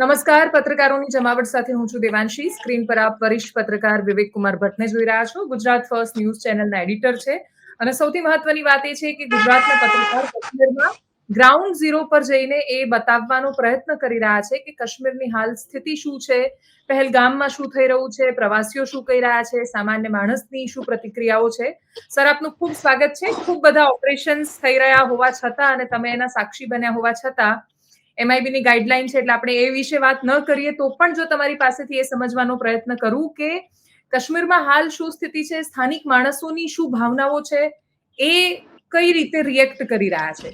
નમસ્કાર, પત્રકારોની જમાવટ સાથે હું છું દેવાંશી. સ્ક્રીન પર આપ વરિષ્ઠ પત્રકાર વિવેક કુમાર ભટ્ટને જોઈ રહ્યા છો. ગુજરાત ફર્સ્ટ ન્યૂઝ ચેનલના એડિટર છે. અને સૌથી મહત્વની વાત એ છે કે ગુજરાતના પત્રકાર કાશ્મીરમાં ગ્રાઉન્ડ ઝીરો પર જઈને એ બતાવવાનો પ્રયત્ન કરી રહ્યા છે કે કાશ્મીરની હાલ સ્થિતિ શું છે, પહેલગામમાં શું થઈ રહ્યું છે, પ્રવાસીઓ શું કહી રહ્યા છે, સામાન્ય માણસની શું પ્રતિક્રિયાઓ છે. સર, આપનું ખૂબ સ્વાગત છે. ખૂબ બધા ઓપરેશન્સ થઈ રહ્યા હોવા છતાં અને તમે એના સાક્ષી બન્યા હોવા છતાં એમઆઈબી ની ગાઈડલાઈન છે એટલે આપણે એ વિશે વાત ન કરીએ, તો પણ જો તમારી પાસેથી એ સમજવાનો પ્રયત્ન કરું કે કાશ્મીરમાં હાલ શું સ્થિતિ છે, સ્થાનિક માણસોની શું ભાવનાઓ છે, એ કઈ રીતે રિએક્ટ કરી રહ્યા છે?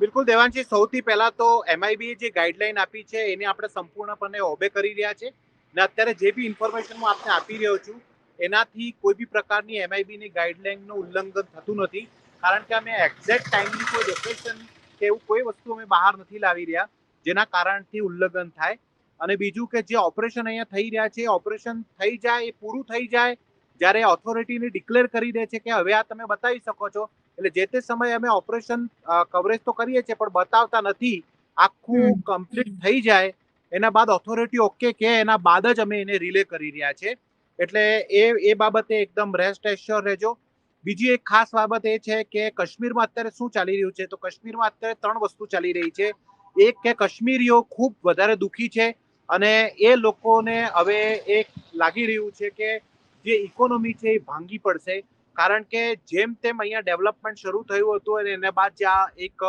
બિલકુલ દેવાંશી સૌથી પહેલા તો એમઆઈબી જે ગાઈડલાઈન આપી છે, એને આપણે સંપૂર્ણપણે ઓબે કરી રહ્યા છે. ને અત્યારે જે બી ઇન્ફોર્મેશન હું આપને આપી રહ્યો છું, એનાથી કોઈ બી પ્રકારની એમઆઈબીની ગાઈડલાઈનનું ઉલ્લંઘન થતું નથી. કારણ કે અમે એક્ઝેક્ટ ટાઈમની કોઈ લોકેશન કે એવું કોઈ વસ્તુ અમે બહાર નથી લાવી રહ્યા જેના કારણથી ઉલ્લંઘન થાય. અને બીજું કે જે ઓપરેશન અહીંયા થઈ રહ્યા છે ઓપરેશન થઈ જાય એ પૂરું થઈ જાય જ્યારે ઓથોરિટીને ડિક્લેર કરી દે છે કે હવે આ તમે બતાવી શકો છો. એટલે જે તે સમયે અમે ઓપરેશન કવરેજ તો કરીએ છીએ પણ બતાવતા નથી. આખું કમ્પ્લીટ થઈ જાય. એના બાદ ઓથોરિટી ઓકે કે એના બાદ જ અમે એને રિલે કરી રહ્યા છે. એટલે એ એ બાબતે એકદમ રેસ્ટ એશ્યોર રહેજો. બીજી એક ખાસ બાબત એ છે કે કાશ્મીરમાં અત્યારે શું ચાલી રહ્યું છે? તો કાશ્મીરમાં અત્યારે ત્રણ વસ્તુ ચાલી રહી છે. એક કે કાશ્મીરીઓ ખૂબ વધારે દુઃખી છે અને એ લોકોને હવે એક લાગી રહ્યું છે કે જે ઇકોનોમી છે એ ભાંગી પડશે. કારણ કે જેમ તેમ અહીંયા ડેવલપમેન્ટ શરૂ થયું હતું અને એના બાદ જે આ એક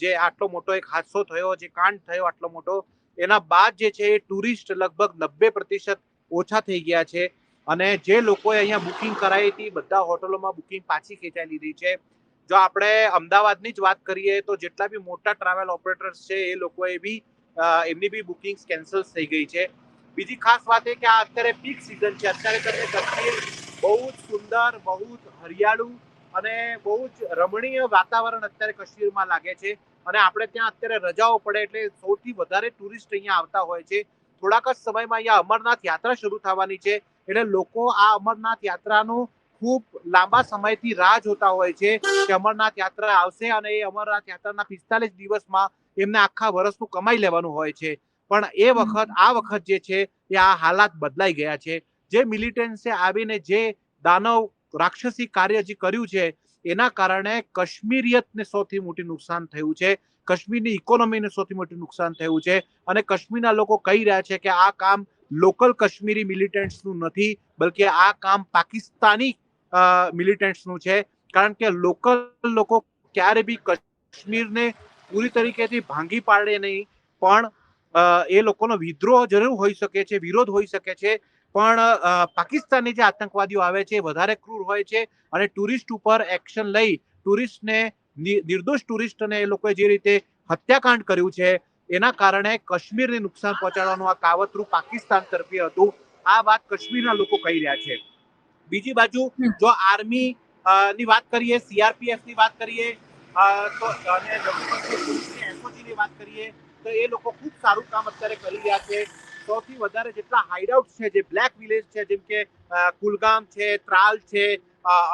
જે આટલો મોટો એક હાદસો થયો, જે કાંડ થયો આટલો મોટો, એના બાદ જે છે એ ટુરિસ્ટ લગભગ નબ્બે પ્રતિશત ઓછા થઈ ગયા છે. અને જે લોકોએ અહીંયા બુકિંગ કરાવી હતી, બધા હોટલોમાં બુકિંગ પાછી ખેંચાઈ લીધી છે. જો આપણે અમદાવાદની જ વાત કરીએ, તો જેટલા બી મોટા ટ્રાવેલ ઓપરેટર્સ છે, એ લોકોએ બી એમની બી બુકિંગ કેન્સલ થઈ ગઈ છે. બીજી ખાસ વાત એ કે આ અત્યારે પીક સિઝન છે. અત્યારે તમને કશ્મીર બહુ જ સુંદર, બહુ જ હરિયાળું અને બહુ જ રમણીય વાતાવરણ અત્યારે કશ્મીરમાં લાગે છે. અને આપણે ત્યાં અત્યારે રજાઓ પડે એટલે સૌથી વધારે ટુરિસ્ટ અહીંયા આવતા હોય છે. થોડાક જ સમયમાં અહીંયા અમરનાથ યાત્રા શરૂ થવાની છે. એટલે લોકો આ અમરનાથ યાત્રાનું ખૂબ લાંબા સમયથી રાહ જોતા હોય છે કે અમરનાથ યાત્રા આવશે અને એ અમરનાથ યાત્રાના પિસ્તાલીસ દિવસમાં એમને આખા વર્ષનું કમાઈ લેવાનું હોય છે. પણ એ વખત આ વખત જે છે એ આ હાલાત બદલાઈ ગયા છે. જે મિલિટન્સે આવીને જે દાનવ રાક્ષસી કાર્ય જે કર્યું છે એના કારણે કાશ્મીરિયતને સૌથી મોટી નુકસાન થયું છે કાશ્મીરની ઇકોનોમીને સૌથી મોટું નુકસાન થયું છે અને કાશ્મીરના લોકો કહી રહ્યા છે કે આ કામ લોકલ કાશ્મીરી મિલિટન્ટ્સનું નથી, બલકે આ કામ પાકિસ્તાની મિલિટન્ટ્સનું છે. કારણ કે લોકલ લોકો ક્યારે બી કાશ્મીરને પૂરી તરીકેથી ભાંગી પાડે નહીં, પણ એ લોકોનો વિદ્રોહ જરૂર હોઈ શકે છે, વિરોધ હોઈ શકે છે. પણ પાકિસ્તાની જે આતંકવાદીઓ આવે છે વધારે ક્રૂર હોય છે અને ટુરિસ્ટ ઉપર એક્શન લઈ ટુરિસ્ટને નિર્દોષ ટુરિસ્ટને એ લોકોએ જે રીતે હત્યાકાંડ કર્યું છે એના કારણે કાશ્મીરને નુકસાન પહોંચાડવાનું આ કાવતરું પાકિસ્તાન તરફી હતું. આ વાત કાશ્મીરના લોકો કહી રહ્યા છે. બીજી બાજુ જો આર્મી ની વાત કરીએ સીઆરપીએફની વાત કરીએ તો અને એસઓજી ની વાત કરીએ તો એ લોકો ખૂબ સારું કામ અત્યારે કરી રહ્યા છે. સૌથી વધારે જેટલા હાઇડઆઉટ છે જે બ્લેક વિલેજ છે જેમ કે કુલગામ છે ત્રાલ છે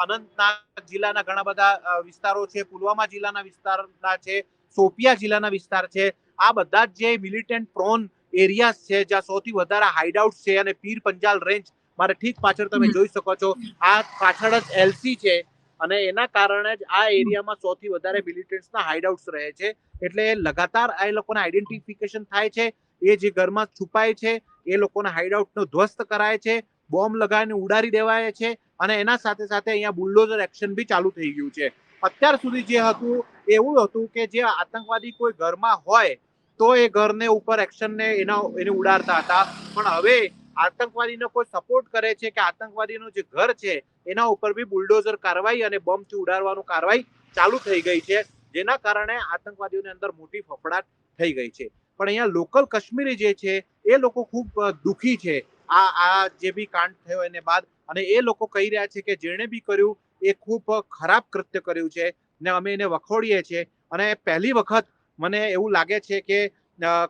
અનંતનાગ જિલ્લાના ઘણા બધા વિસ્તારો છે પુલવામા જિલ્લાના વિસ્તારના છે સોપિયા જિલ્લાના વિસ્તાર છે. આ બધા જ મિલિટન્ટ પ્રોન એરિયાઝ છે જ્યાં સૌથી વધારે હાઈડઆઉટ છે અને પીર પંજાલ રેન્જ મારે ઠીક પાછળ તમે જોઈ શકો છો. આ પાછળ જ એલસી છે અને એના કારણે જ આ એરિયામાં સૌથી વધારે મિલિટન્ટ્સના હાઇડઆઉટ્સ રહે છે. એટલે લગાતાર આ લોકોના આઈડેન્ટિફિકેશન થાય છે. એ જે ઘરમાં છુપાય છે એ લોકોના હાઇડઆઉટનો ધ્વસ્ત કરાય છે બોમ્બ લગાવીને ઉડાડી દેવાય છે અને એના સાથે સાથે અહીંયા બુલડોઝર એક્શન બી ચાલુ થઈ ગયું છે. અત્યાર સુધી જે હતું એવું હતું કે જે આતંકવાદી કોઈ ઘરમાં હોય તો એ ઘરને ઉપર એક્શનને એના એને ઉડાડતા હતા. પણ હવે આતંકવાદીનો કોઈ સપોર્ટ કરે છે કે આતંકવાદીનું જે ઘર છે, એના ઉપર બી બુલડોઝર કારવાઈ અને બોમ્બથી ઉડાડવાનું કારવાઈ ચાલુ થઈ ગઈ છે, જેના કારણે આતંકવાદીઓની અંદર મોટી ફફડાટ થઈ ગઈ છે. પણ અહીંયા લોકલ કાશ્મીરી જે છે, એ લોકો ખૂબ દુઃખી છે. આ આ જે બી કાંડ થયો એને બાદ અને એ લોકો કહી રહ્યા છે કે જેણે બી કર્યું એ ખૂબ ખરાબ કૃત્ય કર્યું છે ને અમે એને વખોડીએ છીએ. અને પહેલી વખત મને એવું લાગે છે કે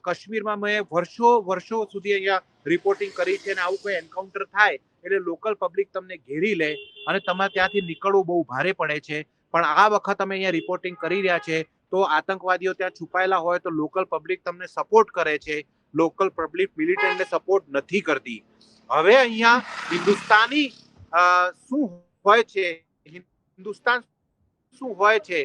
કાશ્મીરમાં મેં વર્ષો વર્ષો સુધી અહીંયા રિપોર્ટિંગ કરી છે અને આવું કોઈ એન્કાઉન્ટર થાય, એટલે લોકલ પબ્લિક તમને ઘેરી લે અને તમારે ત્યાંથી નીકળવું બહુ ભારે પડે છે. પણ આ વખત અમે અહીંયા રિપોર્ટિંગ કરી રહ્યા છે, તો આતંકવાદીઓ ત્યાં છુપાયેલા હોય તો લોકલ પબ્લિક તમને સપોર્ટ કરે છે. લોકલ પબ્લિક મિલિટન્ટને સપોર્ટ નથી કરતી. હવે અહીંયા હિન્દુસ્તાની શું હોય છે? હિન્દુસ્તાન શું હોય છે?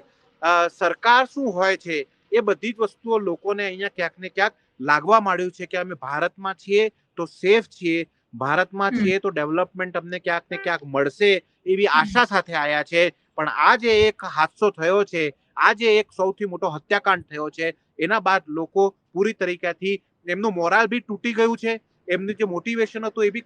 સરકાર શું હોય છે? એ બધી જ વસ્તુઓ લોકોને અહીંયા ક્યાંક ને ક્યાંક લાગવા માંડ્યું છે કે અમે ભારતમાં છીએ તો સેફ છીએ ભારતમાં છીએ તો ડેવલપમેન્ટ અમને ક્યાંક ને ક્યાંક મળશે એવી આશા સાથે આયા છે. પણ આ જે એક હાદસો થયો છે આ જે એક સૌથી મોટો હત્યાકાંડ થયો છે એના બાદ લોકો પૂરી તરીકેથી એમનું મોરાલ બી તૂટી ગયું છે એમનું જે મોટિવેશન હતું એ બી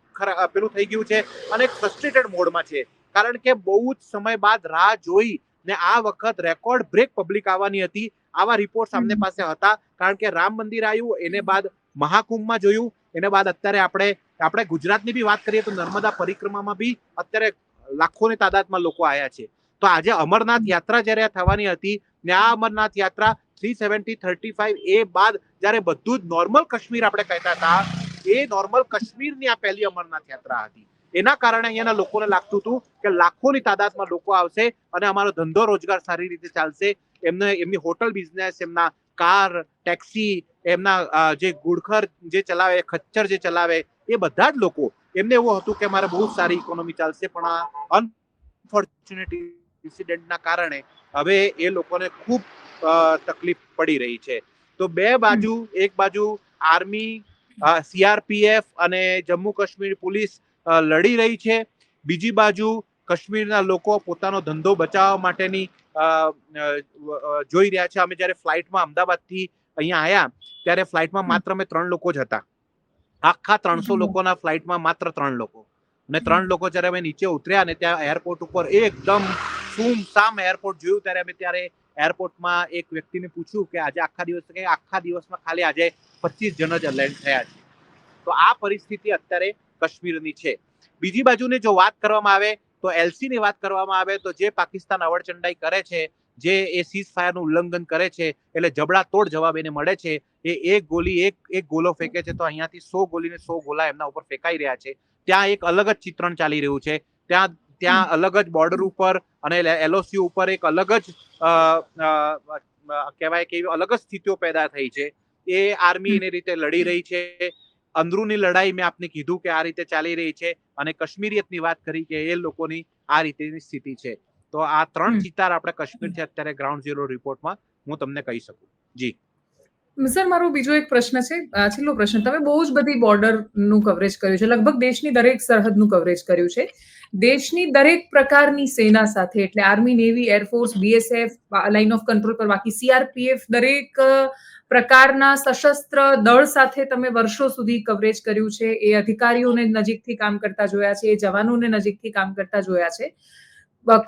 પેલું થઈ ગયું છે અને ફ્રસ્ટ્રેટેડ મોડમાં છે. કારણ કે બહુ જ સમય બાદ રાહ જોઈ ને આ વખત રેકોર્ડ બ્રેક પબ્લિક આવવાની હતી. આવા રિપોર્ટ સામને પાસે હતા. કારણ કે રામ મંદિર આવ્યું એને બાદ મહાકુંભમાં જોયું. એને બાદ અત્યારે આપણે આપણે ગુજરાતની બી વાત કરીએ તો નર્મદા પરિક્રમામાં બી અત્યારે લાખોની તાદાદમાં લોકો આવ્યા છે. તો આજે અમરનાથ યાત્રા જ્યારે થવાની હતી ને આ Amarnath Yatra three seventy thirty five A બાદ જ્યારે બધું જ નોર્મલ કાશ્મીર આપણે કહેતા હતા એ નોર્મલ કાશ્મીરની આ પહેલી અમરનાથ યાત્રા હતી. એના કારણે અહીંયાના લોકોને લાગતું હતું કે લાખોની તાદાદમાં લોકો આવશે અને અમારો ધંધો રોજગાર સારી રીતે ચાલશે. એમને, એમની હોટલ બિઝનેસ એમના કાર ટેક્સી એમના જે ગુડખર જે ચલાવે, ખચ્ચર જે ચલાવે, એ બધા જ લોકો, એમને એવું હતું કે મારે બહુ સારી ઇકોનોમી ચાલશે, પણ આ અનફોર્ચ્યુનેટ ઇન્સિડન્ટના કારણે હવે એ લોકોને ખૂબ તકલીફ પડી રહી છે. તો બે બાજુ, એક બાજુ આર્મી સીઆરપીએફ અને જમ્મુ કાશ્મીર પોલીસ લડી રહી છે. બીજી બાજુ કાશ્મીરના લોકો પોતાનો ધંધો બચાવવા માટેની જોઈ રહ્યા છે. અમે જ્યારે ફ્લાઇટમાં અમદાવાદથી અહીંયા આવ્યા ત્યારે ફ્લાઇટમાં માત્ર અમે ત્રણ લોકો જ હતા. આખા ત્રણસો લોકોના ફ્લાઇટમાં માત્ર ત્રણ લોકો. અને ત્રણ લોકો જ્યારે અમે નીચે ઉતર્યા ને ત્યાં એરપોર્ટ ઉપર એકદમ સુમસામ એરપોર્ટ જોયું ત્યારે અમે ત્યારે એરપોર્ટમાં એક વ્યક્તિને પૂછ્યું કે આજે આખા દિવસ કે આખા દિવસમાં ખાલી આજે પચીસ જણ જ લેન્ડ થયા છે. તો આ પરિસ્થિતિ અત્યારે કાશ્મીરની છે. બીજી બાજુની જો વાત કરવામાં આવે તો એલસી ની વાત કરવામાં આવે તો જે પાકિસ્તાન અવળચંડાઈ કરે છે જે એ સીઝ ફાયરનું ઉલ્લંઘન કરે છે એટલે જબડા તોડ જવાબ એને મળે છે એ એક ગોલી એક એક ગોલો ફેંકે છે તો અહીંયાથી સો ગોલીને સો ગોલા એમના ઉપર ફેંકાઈ રહ્યા છે. ત્યાં એક અલગ જ ચિત્રણ ચાલી રહ્યું છે. ત્યાં ત્યાં અલગ જ બોર્ડર ઉપર અને એલઓસી ઉપર એક અલગ જ કહેવાય કે અલગ જ સ્થિતિઓ પેદા થઈ છે. એ આર્મી. એની રીતે લડી રહી છે. અંદરૂની લડાઈ મેં આપને કીધું કે આ રીતે ચાલી રહી છે અને કાશ્મીરિયતની વાત કરી કે એ લોકોની આ રીતેની સ્થિતિ છે. તો આ ત્રણ. ચિતાર આપણે કાશ્મીરથી અત્યારે ગ્રાઉન્ડ ઝીરો રિપોર્ટમાં હું તમને કહી શકું. જી. સર મારો બીજો એક પ્રશ્ન છે આ છેલ્લો પ્રશ્ન. તમે બહુ જ બધી બોર્ડરનું કવરેજ કર્યું છે. લગભગ દેશની દરેક સરહદનું કવરેજ કર્યું છે. દેશની દરેક પ્રકારની સેના સાથે એટલે army navy air force BSF line of control પર બાકી સીઆરપીએફ દરેક પ્રકારના સશસ્ત્ર દળ સાથે તમે વર્ષો સુધી કવરેજ કર્યું છે. એ અધિકારીઓને નજીકથી કામ કરતા જોયા છે, એ જવાનોને નજીકથી કામ કરતા જોયા છે.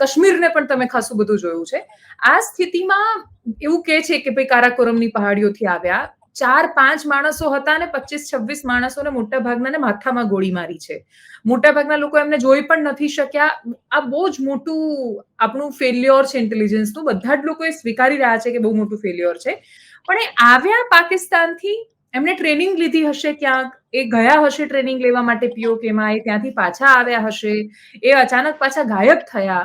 કાશ્મીરને પણ તમે ખાસું બધું જોયું છે. આ સ્થિતિમાં એવું કે છે કે ભાઈ કારાકોરમની પહાડીઓથી આવ્યા. ચાર પાંચ માણસો હતા અને પચીસ છવ્વીસ માણસોને મોટા ભાગનાને માથામાં ગોળી મારી છે. મોટા ભાગના લોકો એમને જોઈ પણ નથી શક્યા. આ બહુ જ મોટું આપણું ફેલ્યોર છે ઇન્ટેલિજન્સનું બધા જ લોકો એ સ્વીકારી રહ્યા છે કે બહુ મોટું ફેલ્યોર છે. પણ એ આવ્યા પાકિસ્તાનથી? એમને ટ્રેનિંગ લીધી હશે ક્યાંક? એ ગયા હશે ટ્રેનિંગ લેવા માટે પીઓકેમાં એ ત્યાંથી પાછા આવ્યા હશે? એ અચાનક પાછા ગાયબ થયા.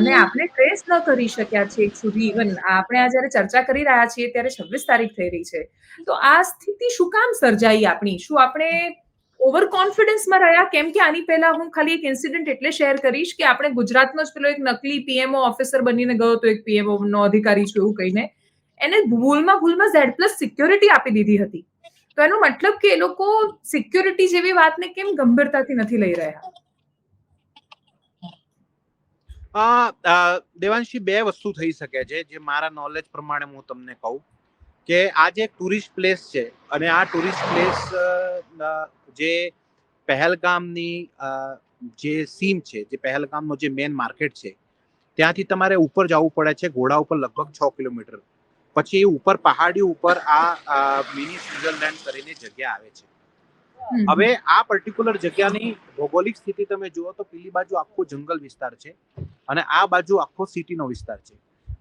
અને આપણે ટ્રેસ ન કરી શક્યા છે સુધી. ઇવન આપણે આ જ્યારે ચર્ચા કરી રહ્યા છીએ ત્યારે છવ્વીસ તારીખ થઈ રહી છે. તો આ સ્થિતિ શું કામ સર્જાઈ આપણી? શું આપણે ઓવર કોન્ફિડન્સમાં રહ્યા? કેમ કે આની પહેલા હું ખાલી એક ઇન્સિડન્ટ એટલે શેર કરીશ કે આપણે ગુજરાતનો જ પેલો એક નકલી પીએમઓ ઓફિસર બનીને ગયો તો એક પીએમઓ નો અધિકારી છું એવું કહીને. એને ભૂલમાં ભૂલમાં ઝેડ પ્લસ સિક્યોરિટી આપી દીધી હતી. તો એનો મતલબ કે એ લોકો સિક્યોરિટી જેવી વાતને કેમ ગંભીરતાથી નથી લઈ રહ્યા? આ દેવાંશી બે વસ્તુ થઈ શકે છે, જે મારા નોલેજ પ્રમાણે હું તમને કહું કે આ જે ટુરિસ્ટ પ્લેસ છે અને આ ટુરિસ્ટ પ્લેસ જે પહેલગામની જે સીમ છે, જે પહેલગામનો જે મેન માર્કેટ છે, ત્યાંથી તમારે ઉપર જવું પડે છે, ઘોડા ઉપર લગભગ છ કિલોમીટર. પછી ઉપર પહાડી ઉપર આ મિની સ્વિટરલેન્ડ કરીને જગ્યા આવે છે. હવે આ પર્ટિક્યુલર જગ્યાની ભૌગોલિક સ્થિતિ તમે જુઓ તો પેલી બાજુ આખો જંગલ વિસ્તાર છે અને આ બાજુ આખો સિટીનો વિસ્તાર છે.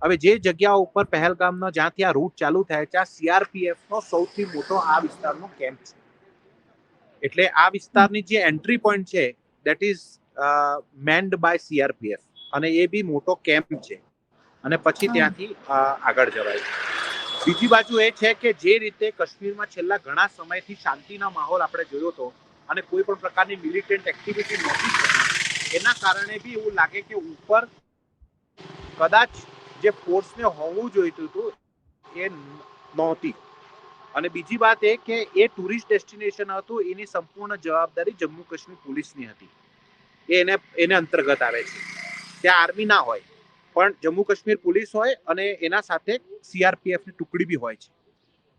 હવે જે જગ્યા ઉપર પહેલગામનો જ્યાંથી આ રૂટ ચાલુ થાય ત્યાં સીઆરપીએફ નો સૌથી મોટો આ વિસ્તારનો કેમ્પ છે. એટલે આ વિસ્તારની જે એન્ટ્રી પોઈન્ટ છે that is manned by CRPF અને એ બી મોટો કેમ્પ છે. અને પછી ત્યાંથી આગળ જવાય. બીજી બાજુ એ છે કે જે રીતે કાશ્મીરમાં છેલ્લા ઘણા સમયથી શાંતિના માહોલ આપણે જોયો હતો અને કોઈ પણ પ્રકારની મિલિટન્ટ એક્ટિવિટી નહોતી એના કારણે બી એવું લાગે કે ઉપર કદાચ જે ફોર્સને હોવું જોઈતું હતું એ નહોતી. અને બીજી વાત એ કે એ ટુરિસ્ટ ડેસ્ટિનેશન હતું, એની સંપૂર્ણ જવાબદારી જમ્મુ કાશ્મીર પોલીસની હતી. એને એને અંતર્ગત આવે છે. ત્યાં આર્મી ના હોય પણ જમ્મુ કાશ્મીર પોલીસ હોય અને એના સાથે સીઆરપીએફની ટુકડી બી હોય છે.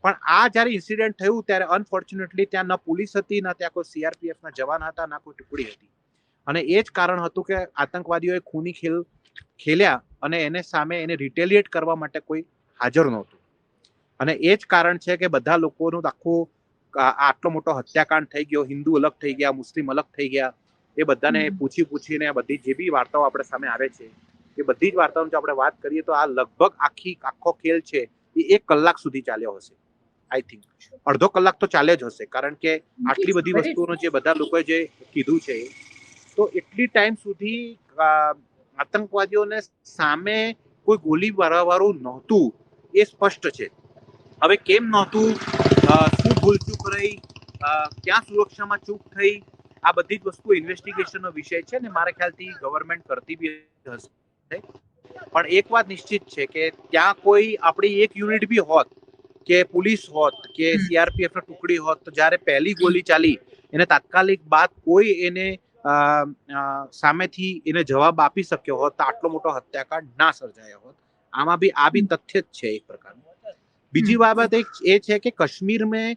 પણ આ જ્યારે ઇન્સિડન્ટ થયું ત્યારે અનફોર્ચ્યુનેટલી ત્યાં ન પોલીસ હતી ના ત્યાં કોઈ સીઆરપીએફના જવાન હતા ના કોઈ ટુકડી હતી. અને એ જ કારણ હતું કે આતંકવાદીઓએ ખૂની ખેલ ખેલ્યા અને એને સામે એને રિટેલિએટ કરવા માટે કોઈ હાજર નહોતું. અને એ જ કારણ છે કે બધા લોકોનું આખું આટલો મોટો હત્યાકાંડ થઈ ગયો હિન્દુ અલગ થઈ ગયા મુસ્લિમ અલગ થઈ ગયા એ બધાને પૂછી પૂછીને બધી જે બી વાર્તાઓ આપણે સામે આવે છે એ બધી જ વાર્તાઓની જો આપણે વાત કરીએ તો આ લગભગ આખી આખો ખેલ છે એ એક કલાક સુધી ચાલ્યો હશે આઈ થિંક અડધો કલાક તો ચાલે જ હશે કારણ કે આટલી બધી વસ્તુઓનો જે બધા લોકોએ જે કીધું છે તો એટલી ટાઈમ સુધી આતંકવાદીઓને સામે કોઈ ગોલી મારવાવાળું નહોતું એ સ્પષ્ટ છે. હવે કેમ નહોતું? શું ભૂલ ચૂક રહી ક્યાં સુરક્ષામાં ચૂક થઈ? આ બધી જ વસ્તુ ઇન્વેસ્ટિગેશનનો વિષય છે ને મારા ખ્યાલથી ગવર્મેન્ટ કરતી બી હશે. પણ એક વાત નિશ્ચિત છે કે ત્યાં કોઈ આપણી એક યુનિટ બી હોત કે પોલીસ હોત કે સીઆરપીએફની ટુકડી હોત તો જ્યારે પહેલી ગોલી ચાલી એને તાત્કાલિક બાદ કોઈ એને સામેથી એને જવાબ આપી શક્યો હોત તો આટલો મોટો હત્યાકાંડ ના સર્જાયો હોત. આમાં બી આ બી તથ્ય જ છે એક પ્રકારનું. બીજી બાબત એક એ છે કે કાશ્મીર મેં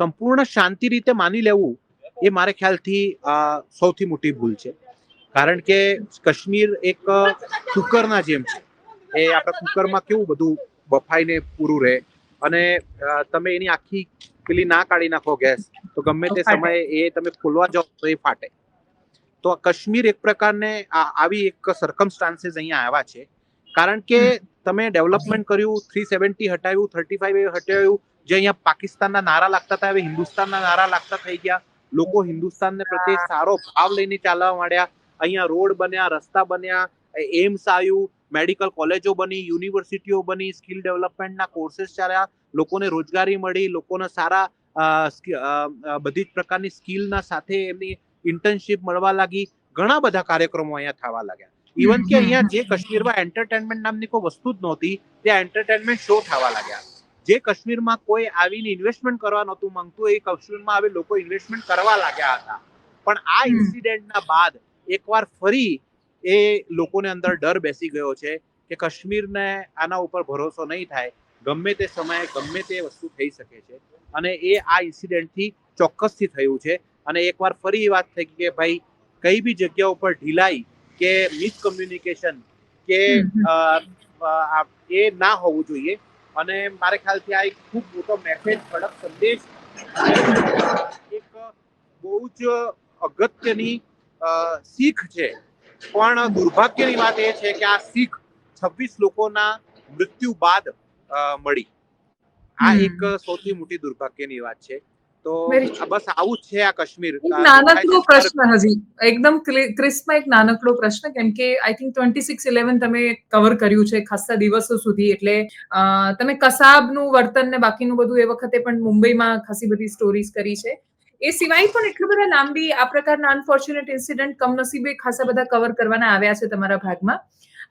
સંપૂર્ણ શાંતિ રીતે માની લેવું એ મારે ખ્યાલથી સૌથી મોટી ભૂલ છે. કારણ કે કાશ્મીર એક કુકરના જેમ છે. એ આપણા કુકરમાં કેવું બધું બફાઈને પૂરું રહે. અને તમે એની આખી પેલી ના કાઢી નાખો ગેસ તો ગમે તે. સમયે એ તમે ખોલવા જાઓ તો એ ફાટે. તો કાશ્મીર એક પ્રકારને આવી એક સરકમસ્ટાન્સીસ અહીંયા આવ્યા છે. કારણ કે તમે ડેવલપમેન્ટ કર્યું થ્રી સેવન્ટી હટાવ્યું થર્ટી ફાઈવ હટાવ્યું જે અહીંયા પાકિસ્તાનના નારા લાગતા હતા હવે હિન્દુસ્તાનના નારા લાગતા થઈ ગયા. લોકો હિન્દુસ્તાનને પ્રત્યે સારો ભાવ લઈને ચાલવા માંડ્યા. અહીંયા રોડ બન્યા રસ્તા બન્યા એમ્સ આવ્યું મેડિકલ કોલેજો બની યુનિવર્સિટીઓ બની સ્કિલ ડેવલપમેન્ટના કોર્सेस ચાલ્યા લોકોને રોજગારી મળી લોકોને સારા બધી જ પ્રકારની સ્કિલના સાથે એમની ઇન્ટર્નશિપ મળવા લાગી. ઘણા બધા કાર્યક્રમો અહીંયા થવા લાગ્યા. ઇવન કે અહીંયા જે કાશ્મીરમાં એન્ટરટેનમેન્ટ નામની કોઈ વસ્તુ જ નહોતી ત્યાં એન્ટરટેનમેન્ટ શો થવા લાગ્યા. જે કાશ્મીરમાં કોઈ આવીને ઇન્વેસ્ટમેન્ટ કરવા નહોતું માંગતું એ કાશ્મીરમાં હવે લોકો ઇન્વેસ્ટમેન્ટ કરવા લાગ્યા હતા. પણ આ. ઇન્સિડન્ટના બાદ એકવાર ફરી એ લોકોને અંદર ડર બેસી ગયો છે કે કાશ્મીરને આના ઉપર ભરોસો નહીં થાય. ગમે તે સમયે ગમે તે વસ્તુ થઈ શકે છે. અને એ આ ઇન્સિડન્ટથી ચોક્કસથી થયું છે. અને એકવાર ફરી એ વાત થઈ કે ભાઈ કઈ બી જગ્યા ઉપર ઢીલાઈ કે મિસકમ્યુનિકેશન કે એ ના હોવું જોઈએ. અને મારે ખ્યાલથી આ એક ખૂબ મોટો મેસેજ કડક સંદેશ એક બહુ જ અગત્યની શીખ છે. પણ દુર્ભાગ્યની વાત એ છે કે આ શીખ છવ્વીસ લોકોના મૃત્યુ બાદ મળી. આ એક સૌથી મોટી દુર્ભાગ્યની વાત છે. તો બસ આવું જ છે આ કાશ્મીર. નાનકડો પ્રશ્ન હજી. એકદમ ક્રિસ્પમાં એક નાનકડો પ્રશ્ન કેમ કે I think twenty six eleven તમે કવર કર્યું છે ખાસા દિવસો સુધી. એટલે તમે કસાબનું વર્તન ને બાકીનું બધું એ વખતે પણ મુંબઈમાં ખાસી બધી સ્ટોરીઝ કરી છે. એ સિવાય પણ એટલા બધા લાંબી આ પ્રકારના અનફોર્ચ્યુનેટ ઇન્સિડન્ટ કમનસીબે ખાસા બધા કવર કરવાના આવ્યા છે તમારા ભાગમાં.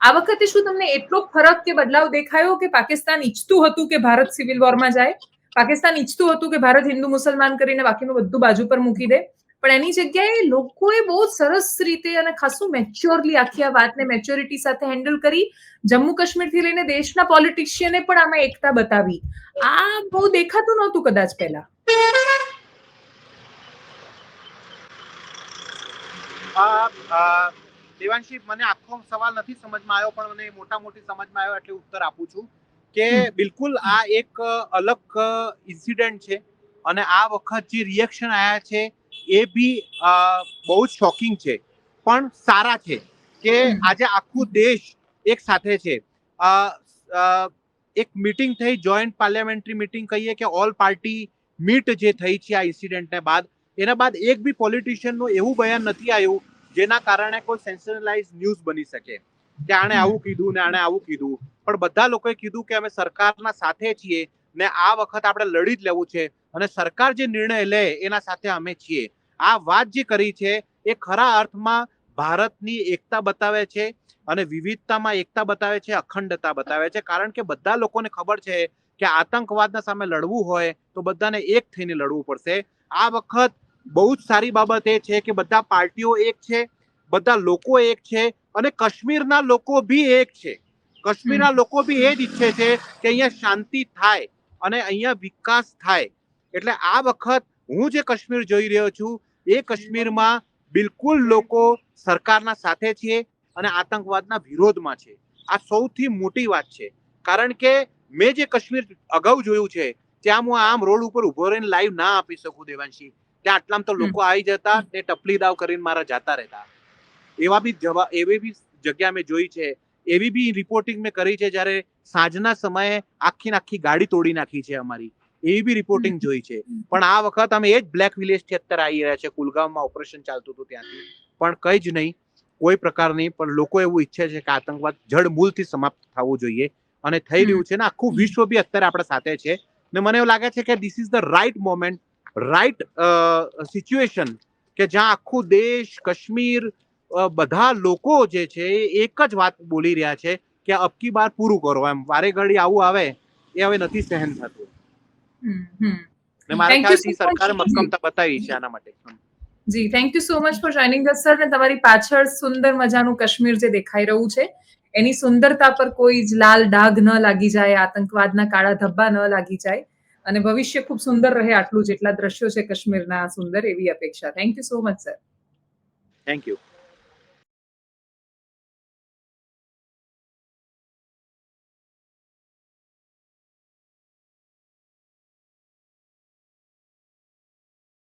આ વખતે શું તમને એટલો ફરક કે બદલાવ દેખાયો કે પાકિસ્તાન ઈચ્છતું હતું કે ભારત સિવિલ વોરમાં જાય? પાકિસ્તાન ઈચ્છતું હતું કે ભારત હિન્દુ મુસલમાન કરીને બાકીનું બધું બાજુ પર મૂકી દે. પણ એની જગ્યાએ લોકોએ બહુ સરસ રીતે અને ખાસું મેચ્યોરલી આખી આ વાતને મેચ્યોરિટી સાથે હેન્ડલ કરી. જમ્મુ કાશ્મીરથી લઈને દેશના પોલિટિશિયને પણ આમાં એકતા બતાવી. આ બહુ દેખાતું નહોતું કદાચ પહેલા આ આ, દેવાંશી મને આખો સવાલ નથી સમજમાં આવ્યો પણ મને મોટા મોટી સમજમાં આવ્યો એટલે ઉત્તર આપું છું કે બિલકુલ આ એક અલગ ઇન્સિડન્ટ છે અને આ વખત જે રિએક્શન આયા છે એ બી બહુ જ શોકિંગ છે. પણ સારા છે કે આજે આખું દેશ એક સાથે છે. એક મીટિંગ થઈ જોઈન્ટ પાર્લામેન્ટરી મીટિંગ કહીએ કે ઓલ પાર્ટી મીટ જે થઈ છે આ ઇન્સિડન્ટને બાદ એના બાદ એક બી પોલિટિશિયનનું એવું બયાન નથી આવ્યું જેના કારણે કોઈ સેન્સરલાઇઝ ન્યૂઝ બની શકે. કે આણે આવું કીધું ને આણે આવું કીધું. પણ બધા લોકોએ કીધું કે અમે સરકારના સાથે છીએ ને આ વખત આપણે લડી જ લેવું છે અને સરકાર જે નિર્ણય લે એના સાથે અમે છીએ. આ વાત જે કરી છે એ ખરા અર્થમાં ભારતની એકતા બતાવે છે અને વિવિધતામાં એકતા બતાવે છે, અખંડતા બતાવે છે. કારણ કે બધા લોકોને ખબર છે કે આતંકવાદના સામે લડવું હોય તો બધાને એક થઈને લડવું પડશે. આ વખત બહુ જ સારી બાબત એ છે કે બધા પાર્ટીઓ એક છે બધા લોકો એક છે અને કાશ્મીરના લોકો બી એક છે. કાશ્મીરના લોકો બી એ જ ઈચ્છે છે કે અહીંયા શાંતિ થાય અને અહીંયા વિકાસ થાય. એટલે આ વખત હું જે કાશ્મીર જોઈ રહ્યો છું એ કાશ્મીરમાં બિલકુલ લોકો સરકારના સાથે છે અને આતંકવાદના વિરોધમાં છે. આ સૌથી મોટી વાત છે. કારણ કે મેં જે કાશ્મીર અગાઉ જોયું છે ત્યાં હું આમ રોડ ઉપર ઊભો રહીને લાઈવ ના આપી શકું દેવાંશી. ત્યાં આટલામ તો લોકો આવી જતા ને ટપલી દાવ કરીને મારા જતા રહેતા. એવા બી જવા એવી બી જગ્યા મેં જોઈ છે. એવી બી રિપોર્ટિંગ મેં કરી છે જ્યારે સાંજના સમયે આખી આખી ગાડી તોડી નાખી છે અમારી. એવી બી રિપોર્ટિંગ જોઈ છે. પણ આ વખત અમે એ જ બ્લેક વિલેજથી અત્યારે આવી રહ્યા છે. કુલગામમાં ઓપરેશન ચાલતું હતું ત્યાંથી. પણ કઈ જ નહીં. કોઈ પ્રકારની પણ લોકો એવું ઈચ્છે છે કે આતંકવાદ જડ મૂળથી સમાપ્ત થવું જોઈએ. અને થઈ રહ્યું છે ને આખું વિશ્વ બી અત્યારે આપણા સાથે છે. ને મને એવું લાગે છે કે this is the right moment right situation કે જ્યાં આખું દેશ કાશ્મીર બધા લોકો જે છે એ એક જ વાત બોલી રહ્યા છે કે અબકી બાર પૂરું કરો. એમ વારે ઘડી આવું આવે એ હવે નથી સહન થતું. ને મારા ખ્યાલથી સરકારે મક્કમતા બતાવી છે આના માટે. જી thank you so much for shining the sir ને તમારી પાછળ સુંદર મજાનું કાશ્મીર જે દેખાઈ રહ્યું છે એની સુંદરતા પર કોઈ જ લાલ ડાઘ ન લાગી જાય આતંકવાદના કાળા ધબ્બા ન લાગી જાય. અને ભવિષ્ય ખૂબ સુંદર રહે આટલું જેટલા દ્રશ્યો છે કાશ્મીરના સુંદર એવી અપેક્ષા. Thank you so much sir thank you